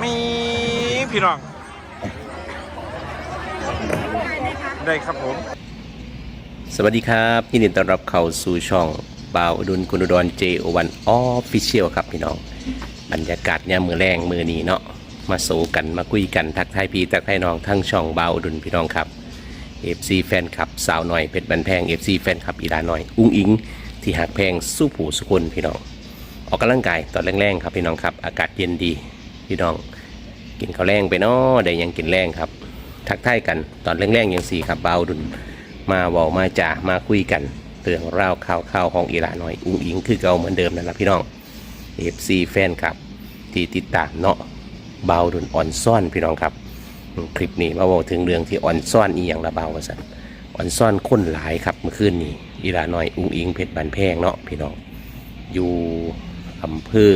มีพี่น้อง ได้ครับผม สวัสดีครับยินดีต้อนรับเข้าสู่ช่องบ่าวอดุลกุณอุดรเจโอวันออฟฟิเชียลครับพี่น้อง บรรยากาศยามมือแรงมือนี้เนาะมาสู้กันมาคุยกันทักทายพี่ทักทายน้องทั้งช่องบ่าวอดุลพี่น้องครับ FC แฟนคลับสาวหน่อยเพชรบันแพง FC แฟนคลับอีลาหน่อย อุ้งอิง ที่หักแพงสู้ผู้สุคนพี่น้อง ออกกำลังกายตอนแรงๆครับพี่น้องครับ อากาศเย็นดี พี่น้อง กินข้าวแรงไปเนาะได้ยังกินแรงครับ ทักทายกันตอนแรงๆย่างสี่ครับเบาดุนมาเวามาจ่ามาคุยกันเรื่องราวข่าวข่าวของอีหลาหน่อยอุ้งอิงคือเก่าเหมือนเดิมนั่นแหละพี่น้อง FC แฟนครับ ที่ติดตามเนาะเบาดุนอ่อนซ่อนพี่น้องครับ คลิปนี้มาบอกถึงเรื่องที่อ่อนซ่อนอีอย่างละเบาว่าสันอ่อนซ่อนค้นหลายครับเมื่อคืนนี้อีหลาหน่อยอุ้งอิงเพชรบันแพงเนาะพี่น้องอยู่อำเภอ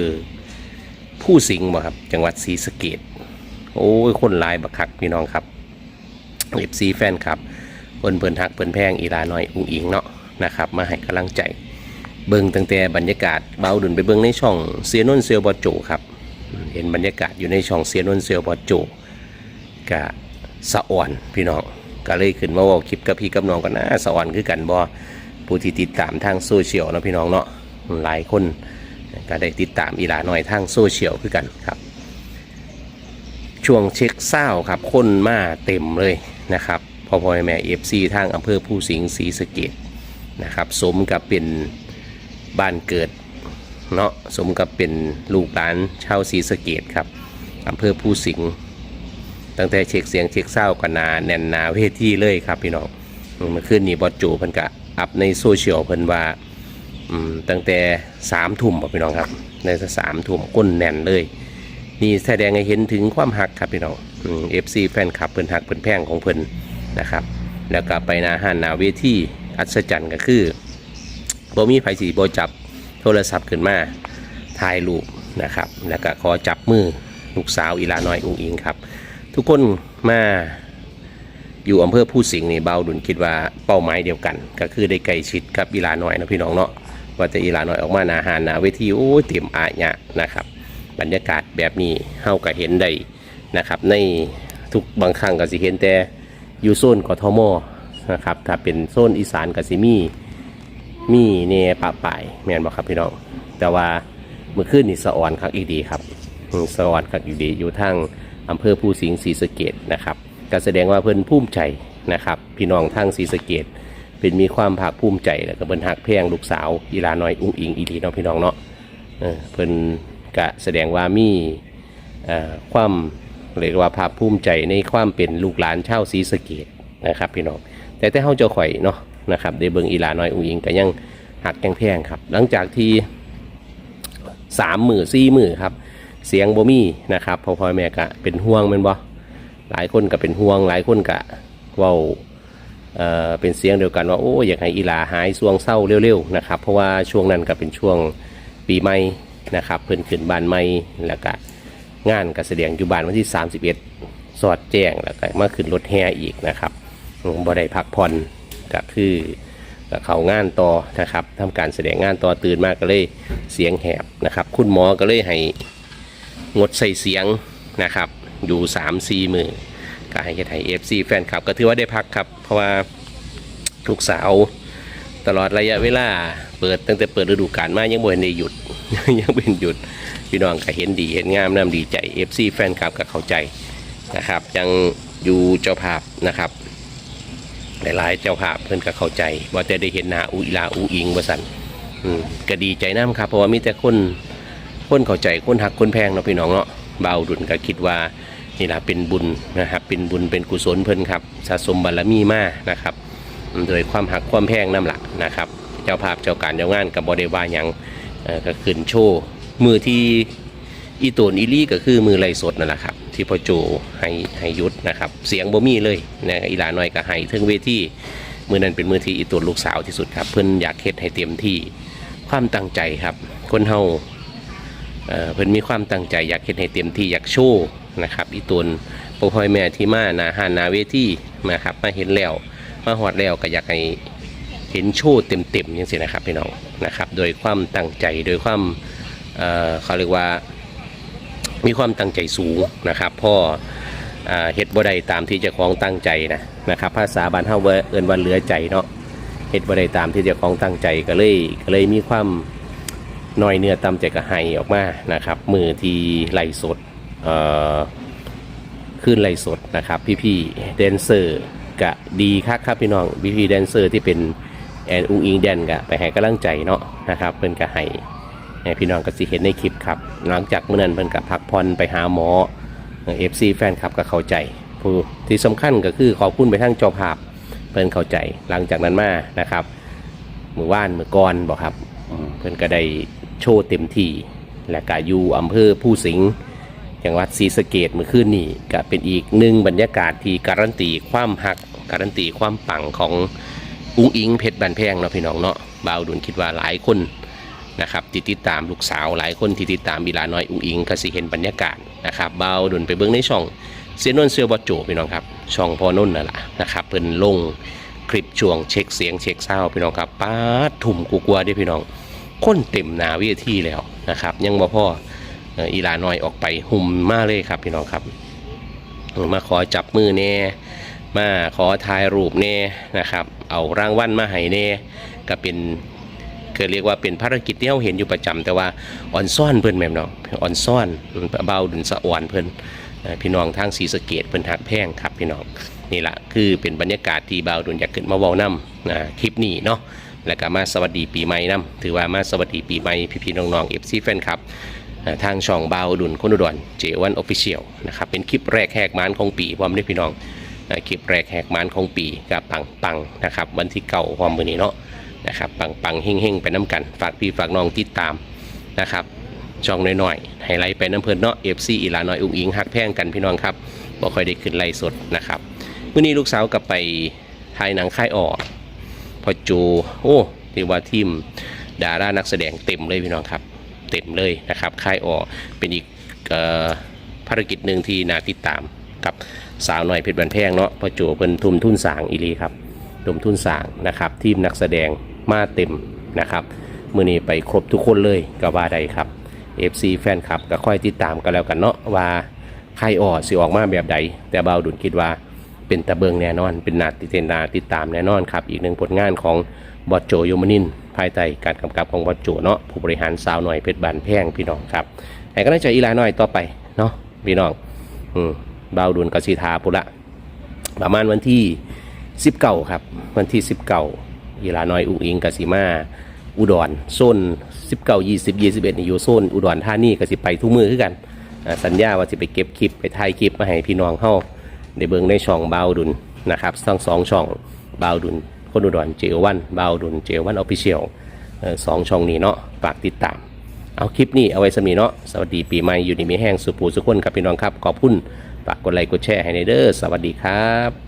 ผู้สิงห์บ่ครับ จังหวัดศรีสะเกดโอ้ยคนลายบักคักพี่น้องครับเอฟซีแฟนครับเพิ่นเพิ่นฮักเพิ่นแพงอีลาน้อยอุ้งอิงเนาะนะครับมาให้กำลังใจ เบิ่งตั้งแต่บรรยากาศเบาดุนไปเบิ่งในช่องเซียนนเซียวบอโจครับ เห็นบรรยากาศอยู่ในช่องเซียนนเซียวบอโจกะสะอ่อนพี่น้องก็เลยขึ้นมาว่าคลิปกับพี่กับน้องกันนะสะอ่อนคือกันบ่ผู้ที่ติดตามทางโซเชียลนะพี่น้องเนาะหลายคน ก็ได้ติดตามอีหลาน้อยทางโซเชียลคือกันครับช่วงเช็คเศร้าครับคนมาเต็มเลยนะครับพอพอแม่เอฟซีทางอำเภอผู้สิงห์ศรีสะเกดนะครับสมกับเป็นบ้านเกิดเนาะสมกับเป็นลูกหลานชาวศรีสะเกดครับอำเภอผู้สิงห์ตั้งแต่เช็คเสียงเช็คเศร้ากันนาแน่นนาเวทีเลยครับพี่น้องเมื่อคืนนี้บอสโจเพิ่นกะอัพในโซเชียลเพิ่นว่า ตั้งแต่สามทุ่มบ่พี่น้องครับ ในสามทุ่มก้นแน่นเลย นี่แสดงให้เห็นถึงความหักครับพี่น้องเอฟซีแฟนคลับเพิ่นหักเพิ่นแพงของเพิ่นนะครับ แล้วก็ไปนาหันนาเวทีอัศจรรย์ก็คือบ่มีไผสีบ่จับโทรศัพท์ขึ้นมาถ่ายรูปนะครับ แล้วก็ขอจับมือลูกสาวอีลาน้อยอุ้งอิงครับ ทุกคนมาอยู่อำเภอผู้สิงห์นี่เบาดุลคิดว่าเป้าหมายเดียวกัน ก็คือได้ใกล้ชิดกับอีลาน้อยนะพี่น้องเนาะ ว่าแต่อีลาน้อยออกมาหนาหานหนาเวทีโอ้ยเต็มอาญะนะครับ บรรยากาศแบบนี้เฮาก็เห็นได้นะครับ ในทุกบางครั้งก็สิเห็นแต่อยู่โซนกทมนะครับถ้าเป็นโซนอีสานก็สิมีมีเนปะป่ายแม่นบ่ครับพี่น้องแต่ว่าเมื่อคืนนี่สะออนคักอีกดีครับอืมสะออนคักอีกดีอยู่ทางอำเภอภูสิงห์ศรีสะเกดนะครับก็แสดงว่าเพิ่นภูมิใจนะครับ พี่น้องทางศรีสะเกด เป็นมีความภาคภูมิใจแล้วก็เพิ่นหักแพงลูกสาวอีลาน้อยอุ้งอิงอีหลีเนาะพี่น้องเนาะเพิ่นกะแสดงว่ามีความเรียกว่าภาคภูมิใจในความเป็นลูกหลานชาวศรีสะเกดนะครับพี่น้องแต่แต่เฮาเจ้าข่อยเนาะนะครับได้เบิ่งอีลาน้อยอุ้งอิงก็ยังหักยังแพงครับ หลังจากที่สามหมือสี่หมือครับเสียงบ่มีนะครับพ่อพ่อแม่กะเป็นห่วงแม่นบ่หลายคนก็เป็นห่วงหลายคนกะเว้า เป็นเสียงเดียวกันว่าโอ้อยากให้อีหลาหายสวงเศร้าเร็วๆนะครับเพราะว่าช่วงนั้นก็เป็นช่วงปีใหม่นะครับเพิ่นขึ้นบ้านใหม่แล้วก็งานการแสดงอยู่บ้านวันที่ 31 สอดแจ้งแล้วก็มาขึ้นรถแห่อีกนะครับบ่ได้พักผ่อนก็คือเขางานต่อนะครับทำการแสดงงานต่อตื่นมากก็เลยเสียงแหบนะครับ คุณหมอก็เลยให้งดใส่เสียงนะครับ อยู่3 4มือ ก็ให้เฮ็ดให้ FC แฟนคลับ ก็ถือว่าได้พักครับ เพราะว่าลูกสาวตลอดระยะเวลา เปิดตั้งแต่เปิดฤดูกาลมายังบ่เห็นได้หยุด ยังเป็นหยุดพี่น้องก็เห็นดีเห็นงามน้ำดีใจ FC แฟนคลับก็เข้าใจนะครับ ยังอยู่เจ้าภาพนะครับหลายๆเจ้าภาพเพิ่อนก็เข้าใจ ว่าจะได้เห็นหน้าอุลาอุอิงบ่สันก็ดีใจน้ำครับเพราะว่ามีแต่คนคนเข้าใจคนหักคนแพงเนาะพี่น้องเนาะเบาดุลก็คิดว่า นี่ละเป็นบุญนะครับ เป็นบุญเป็นกุศลเพิ่นครับสะสมบารมีมานะครับ โดยความหักความแพงน้ำหลักนะครับ เจ้าภาพเจ้าการเจ้างานกับบอดว่าหยังก็ขึ้นโชว์มือที่อีโตนอีลี่ก็คือมือไล่สดนั่นแหละครับ ที่พ่อโจให้ให้ยุดนะครับ เสียงบ่มีเลยนะอีหลาน้อยก็ให้ถึงเวทีมือนั้นเป็นมือที่อีโตนลูกสาวที่สุดครับ เพิ่นอยากเฮ็ดให้เต็มที่ความตั้งใจครับ คนเฮาเอ่อเพิ่นมีความตั้งใจอยากเฮ็ดให้เต็มที่อยากโชว์ นะครับอีโตนพ่พ่อยแม่ที่มานาหานาเวทีนะครับมาเห็นแล้วมาหอดแล้วก็อยากให้เห็นโชว์เต็มๆอย่างสินะครับพี่น้องนะครับโดยความตั้งใจโดยความเอ่อเขาเรียกว่ามีความตั้งใจสูงนะครับพ่ออ่าเฮ็ดบ่ได้ตามที่เจ้าของตั้งใจนะนะครับภาษาบ้านเฮาว่าเอิ้นว่าเหลือใจเนาะเฮ็ดบ่ได้ตามที่เจ้าของตั้งใจก็เลยก็เลยมีความน้อยเนื้อตามใจกระไห้ออกมานะครับมือที่ไล่สด ขึ้นไล่สดนะครับ พี่ๆแดนเซอร์กะดีคักครับพี่น้องพี่ๆแดนเซอร์ที่เป็นแอนอุงอิงแดนกะไปให้กำลังใจเนาะนะครับเพิ่นกะให้ให้พี่น้องก็สิเห็นในคลิปครับ หลังจากเมื่อนั้นเพิ่นกับพักผ่อนไปหาหมอเอฟซีแฟนคลับก็เข้าใจผู้ที่สำคัญก็คือขอบคุณไปทั้งเจ้าภาพเพิ่นเข้าใจหลังจากนั้นมานะครับมือว่านมือก่อนบอกครับอืมเพิ่นก็ได้โชว์เต็มที่และก็อยู่อำเภอผู้สิงห์ จังหวัดศรีสะเกดเมื่อคืนนี้ก็เป็นอีกหนึ่งบรรยากาศที่การันตีความหัก การันตีความปังของอุ้งอิงเพชรบันแพงเนาะพี่น้องเนาะบ่าวดุลคิดว่าหลายคนนะครับที่ติดตามลูกสาวหลายคนที่ติดตามบีลาน้อยอุ้งอิงก็สิเห็นบรรยากาศนะครับเบาดุนไปเบิ้งในช่องเสียนนท์เสือบอโจพี่น้องครับช่องพอนุ่นนั่นแหละนะครับเพิ่นลงคลิปช่วงเช็คเสียงเช็คเศร้าพี่น้องครับป้าดทุ่มกูกลัวด้พี่น้อง คนเต็มหนาเวิทีแล้วนะครับ ยังบ่พอ อีลาน้อยออกไปหุ่มมาเลยครับพี่น้องครับ มาขอจับมือแน่มาขอถ่ายรูปแน่นะครับ เอารางวัลมาให้แน่ก็เป็นก็เรียกว่าเป็นภารกิจที่เราเห็นอยู่ประจำแต่ว่าอ่อนซ่อนเพิ่นแม่นเนาะอ่อนซ่อนเบาดุนสะอ่อนเพิ่นเอ่อพี่น้องทางศรีสะเกดเพิ่นหักแพงครับพี่น้องนี่แหละคือเป็นบรรยากาศที่เบาดุนอยากขึ้นมาเว้านํนะคลิปนี้เนาะแล้วก็มาสวัสดีปีใหม่นํถือว่ามาสวัสดีปีใหม่พี่ๆน้องๆ FC แฟนคลับ ทางช่องเบาดุนคนอุดรเจวันออฟฟิเชียลนะครับเป็นคลิปแรกแหกมานของปีพร้อมด้วยพี่น้องคลิปแรกแหกมานของปีกับปังปังนะครับวันที่เก่าพร้อมมือนี้เนาะนะครับปังปังเฮงเฮงๆไปน้ำกัน ฝากพี่ฝากน้องติดตามนะครับช่องน้อยๆไฮไลท์ไปน้ำเพลินเนาะเอฟซีอีหลาน้อยอุ้งอิงหักแพงกันพี่น้องครับบ่ค่อยได้ขึ้นไล่สดนะครับวันนี้ลูกสาวกลับไปถ่ายหนังค่ายออกพอจูโอ้ที่ว่าทีมดารานักแสดงเต็มเลยพี่น้องครับ เต็มเลยนะครับค่ายออกเป็นอีกภารกิจหนึ่งที่นาติดตามกับสาวหน่อยเพชรบันแพงเนาะพอจูเพิ่นทุ่มทุนสางอีลีครับดมทุนสางนะครับ ทีมนักแสดงมาเต็มนะครับมือนี้ไปครบทุกคนเลยก็ว่าใดครับ FC แฟนคลับก็ค่อยติดตามกันแล้วกันเนาะว่าใครออสิออกมาแบบใด แต่เบาดุลคิดว่าเป็นตะเบิงแน่นอน เป็นนาติเตนาติดตามแน่นอนครับ อีกหนึ่งผลงานของบอสโจโยมานิน ภายใต้การกำกับของบอสโจเนาะผู้บริหารสาวหน่อยเพชรบานแพงพี่น้องครับให้กำลังใจอีลาหน่อยต่อไปเนาะพี่น้องอืมเบาดุลกสิทาปุระประมาณวันที่19ครับ วันที่19ยีลาน้อยอุ๋งอิงกสิมาอุดรโซน19 20 21นี่อยู่โซนอุดรธานีกสิไปทุกมือคือกันสัญญาว่าจะไปเก็บคลิปไปถ่ายคลิปมาให้พี่น้องเฮาได้เบิ่งในช่องบาวดุลนะครับทั้งสองช่องบาวดุล คนอุดรเจลวันบาวดุลเจลวันออฟฟิเชียลสองช่องนี้เนาะฝากติดตาม เอาคลิปนี้เอาไว้สมีเนาะสวัสดีปีใหม่อยู่ในมีแห้งสุปูสุขคนกับพี่น้องครับขอบคุณฝากกดไลค์กดแชร์ให้ในเด้อสวัสดีครับ